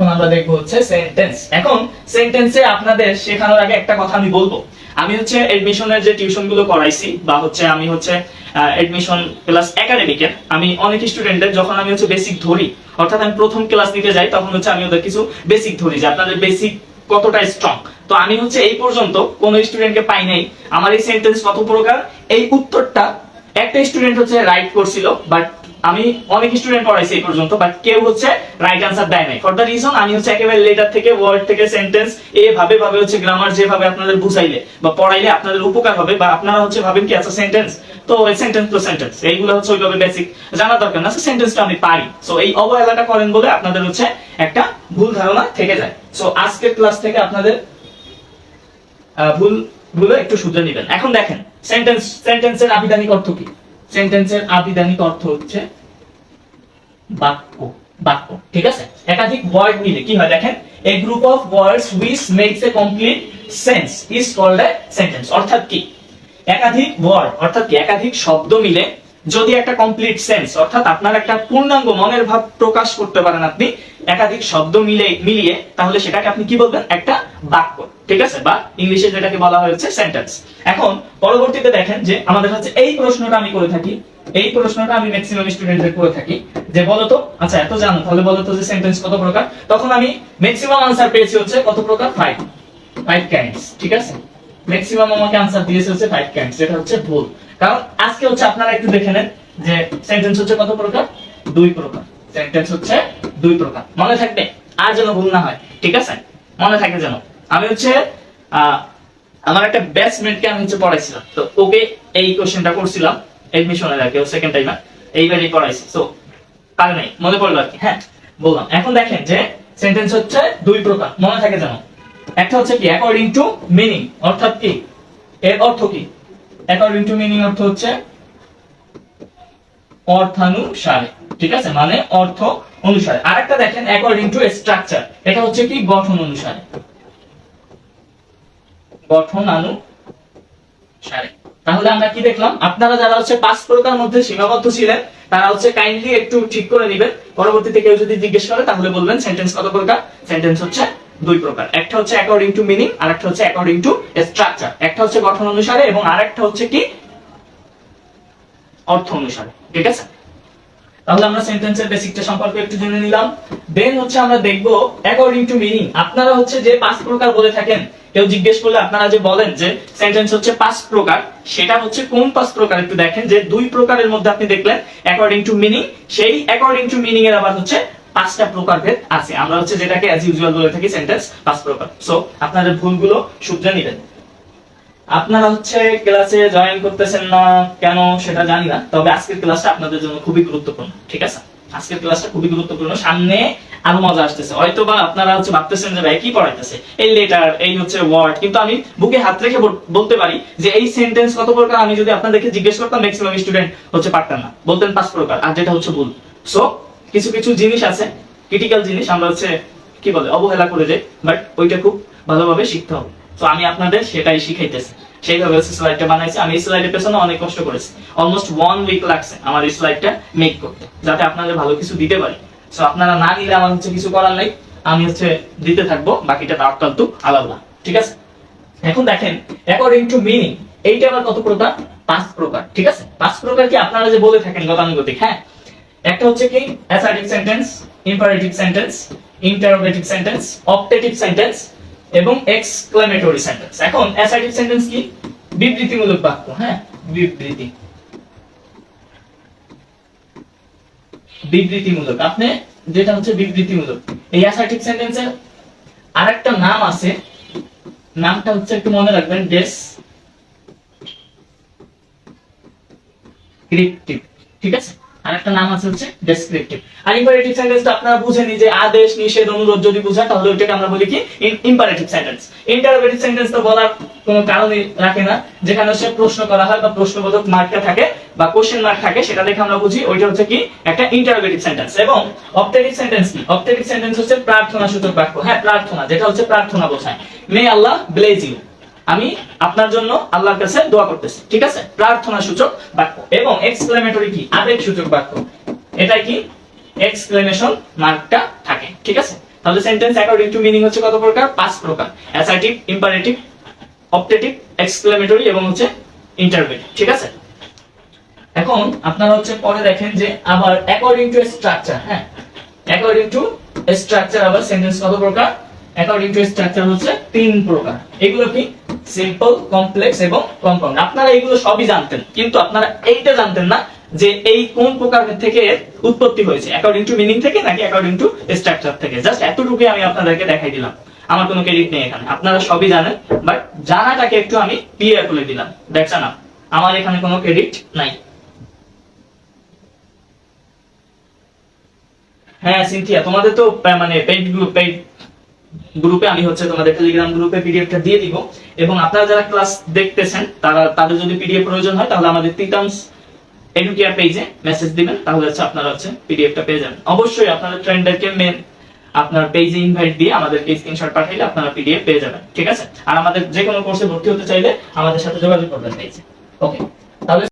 আমরা দেখব হচ্ছে সেন্টেন্স এখন সেন্টেন্সে আপনাদের শেখানোর আগে একটা কথা আমি বলব। আমি হচ্ছে এডমিশনের যে টিউশনগুলো করাইছি, বা হচ্ছে আমি হচ্ছে এডমিশন প্লাস একাডেমিকের আমি অনেক স্টুডেন্টদের যখন আমি হচ্ছে বেসিক ধরি, অর্থাৎ আমি প্রথম ক্লাস নিতে যাই, তখন হচ্ছে আমি ওদের কিছু বেসিক ধরি, যে আপনাদের বেসিক কতটা স্ট্রং তো আমি হচ্ছে এই পর্যন্ত কোন স্টুডেন্টকে পাই নাই। আমার এই সেন্টেন্স কত প্রকার? এই উত্তরটা একটা স্টুডেন্ট হচ্ছে রাইট করছিল বাট আমি অনেক স্টুডেন্ট পড়াইছি এই পর্যন্ত বাট কেউ হচ্ছে রাইট আনসার দেয় নাই। ফর দ্য রিজন আমি হচ্ছে একেবারে লেটার থেকে ওয়ার্ড থেকে সেন্টেন্স এভাবে, ভাবে হচ্ছে গ্রামার যেভাবে আপনাদের বুঝাইলে বা পড়াইলে আপনাদের উপকার হবে বা আপনারা হচ্ছে ভাবেন কি আচ্ছা সেন্টেন্স তো সেন্টেন্স তো সেন্টেন্স এইগুলো হচ্ছে ওইভাবে বেসিক জানা দরকার না সেন্টেন্সটা আমি পারি। সো এই অবহেলাটা করেন বলে আপনাদের হচ্ছে একটা ভুল ধারণা থেকে যায়। সো আজকের ক্লাস থেকে আপনাদের ভুলগুলো একটু শুধরে নেবেন। এখন দেখেন সেন্টেন্স সেন্টেন্সের আবিধানিক অর্থ কি? সেন্টেন্সের আবিধানিক অর্থ হচ্ছে বাক্য বাক্য, ঠিক আছে? একাধিক ওয়ার্ড মিলে, কি হয় দেখেন? A group of words which makes a complete sense is called a sentence অর্থাৎ কি? একাধিক ওয়ার্ড অর্থাৎ কি? একাধিক শব্দ মিলে যদি একটা কমপ্লিট সেন্স অর্থাৎ আপনার একটা পূর্ণাঙ্গ মনের ভাব প্রকাশ করতে পারেন আপনি, একাধিক শব্দ মিলে, মিলিয়ে, তাহলে সেটাকে আপনি কি বলবেন? একটা বাক্য, ঠিক আছে? বা ইংলিশে যেটাকে বলা হয়েছে সেন্টেন্স এখন পরবর্তীতে দেখেন যে আমাদের হচ্ছে এই প্রশ্নটা আমি করে থাকি। এই প্রশ্নটা আমি ম্যাক্সিমাম স্টুডেন্টদের করে থাকি। যে বলতো আচ্ছা এত জানো, তাহলে বলতো যে সেন্টেন্স কত প্রকার? তখন আমি ম্যাক্সিমাম আনসার পেয়েছি হচ্ছে কত প্রকার? ফাইভ ফাইভ কাইন্ডস ঠিক আছে? ম্যাক্সিমাম আমাকে আনসার দিয়েছে হচ্ছে ফাইভ কাইন্ডস যেটা হচ্ছে ভুল। কারণ আজকে হচ্ছে আপনারা একটু দেখে নেন যে সেন্টেন্স হচ্ছে কত প্রকার? দুই প্রকার। সেন্টেন্স হচ্ছে দুই প্রকার। মনে থাকবে, আর যেন ভুল না হয়, ঠিক আছে? মনে থাকে যেন। আমি হচ্ছে আমার একটা ব্যাচমেটকে আমি হচ্ছে পড়াইছিলাম। তো ওকে এই কোশ্চেনটা করছিলাম। এডমিশনের আগে সেকেন্ড টাইমে এইবারই পড়াইছি। তো পারে নাই মনে পড়ল আর কি। হ্যাঁ বললাম। এখন দেখেন যে সেন্টেন্স হচ্ছে দুই প্রকার, মনে থাকে যেন। একটা হচ্ছে কি অ্যাকর্ডিং টু মিনিং অর্থাৎ কি? এর অর্থ কি? অ্যাকর্ডিং টু মিনিং অর্থ হচ্ছে অর্থানুসারে, ঠিক আছে? মানে অর্থ অনুসারে। আরেকটা দেখেন অ্যাকর্ডিং টু স্ট্রাকচার এটা হচ্ছে কি? গঠন অনুসারে। গঠন অনুসারে তাহলে আমরা কি দেখলাম? আপনারা যারা হচ্ছে পাঁচ প্রকার মধ্যে সীমাবদ্ধ ছিলেন, তারা হচ্ছে কাইন্ডলি একটু ঠিক করে নেবেন। পরবর্তীতে কেউ যদি জিজ্ঞেস করে, তাহলে বলবেন সেন্টেন্স কত প্রকার? সেন্টেন্স হচ্ছে দুই প্রকার। একটা হচ্ছে অ্যাকর্ডিং টু মিনিং আর একটা হচ্ছে অ্যাকর্ডিং টু স্ট্রাকচার একটা হচ্ছে গঠন অনুসারে এবং আরেকটা হচ্ছে কি? অর্থ অনুসারে। ঠিক আছে? তাহলে আমরা সেন্টেন্সের বেসিকটা সম্পর্কে একটু জেনে নিলাম। দেন হচ্ছে আমরা দেখব অ্যাকর্ডিং টু মিনিং আপনারা হচ্ছে যে পাঁচ প্রকার বলে থাকেন, কেউ জিজ্ঞেস করলে আপনারা যে বলেন যে সেন্টেন্স হচ্ছে পাঁচ প্রকার, সেটা হচ্ছে কোন পাঁচ প্রকার? একটু দেখেন যে দুই প্রকারের মধ্যে আপনি দেখলেন অ্যাকর্ডিং টু মিনিং সেই অ্যাকর্ডিং টু মিনিং এর আবার হচ্ছে পাঁচটা প্রকারভেদ আছে। আমরা হচ্ছে যেটাকে অ্যাজ ইউজুয়াল বলে থাকি সেন্টেন্স পাঁচ প্রকার। সো আপনাদের ভুলগুলো শুধরে নেবেন। আপনারা হচ্ছে ক্লাসে জয়েন করতেছেন না কেন সেটা জানি না, তবে আজকের ক্লাসটা আপনাদের জন্য খুবই গুরুত্বপূর্ণ, ঠিক আছে? আজকের ক্লাসটা খুবই গুরুত্বপূর্ণ, সামনে আরও মজা আসতেছে। হয়তো বা আপনারা হচ্ছে ভাবতেছেন যে, ভাই, কি পড়াইতেছে? এই লেটার এই হচ্ছে ওয়ার্ড কিন্তু আমি বুকে হাত রেখে বলতে পারি যে, এই সেন্টেন্স কত প্রকার, আমি যদি আপনাদেরকে জিজ্ঞেস করতাম ম্যাক্সিমাম স্টুডেন্ট হচ্ছে পারতেন না। বলতেন পাঁচ প্রকার, আর যেটা হচ্ছে ভুল। সো কিছু কিছু জিনিস আছে ক্রিটিক্যাল জিনিস, আমরা হচ্ছে, কি বলে, অবহেলা করে যাই বাট ওইটা খুব ভালোভাবে শিখতে হবে। তো আমি আপনাদের সেটাই শিখাইতেছি। সেইভাবে স্লাইডটা বানাইছি। আমি স্লাইডের পেছনে অনেক কষ্ট করেছি। অলমোস্ট ওয়ান উইক লাগছে আমার স্লাইডটা মেক করতে, যাতে আপনাদের ভালো কিছু দিতে পারি। সো আপনারা না নিলে আমার হচ্ছে কিছু করার নাই। আমি হচ্ছে দিতে থাকব, বাকিটা তাওয়াক্কাল তু আলাল্লাহ ঠিক আছে? এখন দেখেন অ্যাকর্ডিং টু মিনিং এইটা আবার কত প্রকার? পাঁচ প্রকার। ঠিক আছে? পাঁচ প্রকার কি আপনারা যে বলে থাকেন গতানুগতিক হ্যাঁ? একটা হচ্ছে কি assertive sentence imperative sentence interrogative sentence optative sentence এবং এক্সক্লেমেটরি সেন্টেন্স এখন অ্যাসার্টিভ সেন্টেন্স কি? বিবৃতিমূলক বাক্য হ্যাঁ? বিবৃতি। বিবৃতিমূলক। আপনি যেটা হচ্ছে বিবৃতিমূলক। এই অ্যাসার্টিভ সেন্টেন্সের আরেকটা নাম আছে। নামটা হচ্ছে একটু মনে রাখবেন ডেস ডেসক্রিপটিভ ঠিক আছে? আর একটা নাম আছে হচ্ছে ডেসক্রিপটিভ আর ইম্পারেটিভ সেন্টেন্সটা আপনারা বুঝেনি যে আদেশ, নিষেধ, অনুরোধ যদি বোঝায়, তাহলে ওইটাকে আমরা বলি কি? ইম্পারেটিভ সেন্টেন্স ইন্টারোগেটিভ সেন্টেন্স তো বলার কোনো কারণই রাখে না। যেখানে হচ্ছে প্রশ্ন করা হয় বা প্রশ্নবোধক মার্কটা থাকে বা কোশ্চেন মার্ক থাকে, সেটা দেখে আমরা বুঝি, ওইটা হচ্ছে কি? একটা ইন্টারোগেটিভ সেন্টেন্স এবং অপটেটিভ সেন্টেন্স কি? অপটেটিভ সেন্টেন্স হচ্ছে প্রার্থনা সূচক বাক্য। হ্যাঁ প্রার্থনা, যেটা হচ্ছে প্রার্থনা বোঝায়। মে আল্লাহ ব্লেজ আমি আপনার জন্য আল্লাহর কাছে দোয়া করতেছি, ঠিক আছে? প্রার্থনা সূচক বাক্য এবং এক্সক্লেমেটরি কি? আবেগ সূচক বাক্য। এটাই কি? এক্সক্লেমেশন মার্কটা থাকে, ঠিক আছে? তাহলে সেন্টেন্স অ্যাকর্ডিং টু মিনিং হচ্ছে কত প্রকার? পাঁচ প্রকার। অ্যাসার্টিভ ইম্পারেটিভ অপটেটিভ এক্সক্লেমেটরি এবং হচ্ছে ইন্টারভেট ঠিক আছে? এখন আপনারা হচ্ছে পরে দেখেন যে আবার অ্যাকর্ডিং টু স্ট্রাকচার হ্যাঁ? অ্যাকর্ডিং টু স্ট্রাকচার আবার সেন্টেন্স কত প্রকার? অ্যাকর্ডিং টু স্ট্রাকচার হচ্ছে তিন প্রকার। এগুলো কি? সিম্পল কমপ্লেক্স এবং কম্পাউন্ড আপনারা এগুলো সবই জানতেন, কিন্তু আপনারা এইটা জানতেন না যে এই কোন প্রকার থেকে উৎপত্তি হয়েছে অ্যাকর্ডিং টু মিনিং থেকে নাকি অ্যাকর্ডিং টু স্ট্রাকচার থেকে। জাস্ট এতটুকুই আমি আপনাদেরকে দেখাই দিলাম। আমার কোনো ক্রেডিট নেই এখানে। আপনারা সবই জানেন বাট জানাটাকে একটু আমি ক্লিয়ার করে দিলাম। দেখছেন না আমার এখানে কোনো ক্রেডিট নাই। হ্যাঁ সিনথিয়া, তোমাদের তো মানে পেইড পেইড গ্রুপে আমি হচ্ছে তোমাদের টেলিগ্রাম গ্রুপে পিডিএফটা দিয়ে দিব। এবং আপনারা যারা ক্লাস দেখতেছেন, তারা, তাদের যদি পিডিএফ প্রয়োজন হয়, তাহলে আমাদের তিতামস এডুকেয়ার পেজে মেসেজ দিবেন, তাহলে হচ্ছে আপনারা হচ্ছে পিডিএফটা পেয়ে যাবেন। অবশ্যই আপনারা ট্রেন্ডারকে মেন আপনার পেজে ইনভাইট দিয়ে আমাদেরকে স্ক্রিনশট পাঠাইলে আপনারা পিডিএফ পেয়ে যাবেন, ঠিক আছে? আর আমাদের যে কোনো কোর্সে ভর্তি হতে চাইলে আমাদের সাথে যোগাযোগ করবেন পেজে ওকে তাহলে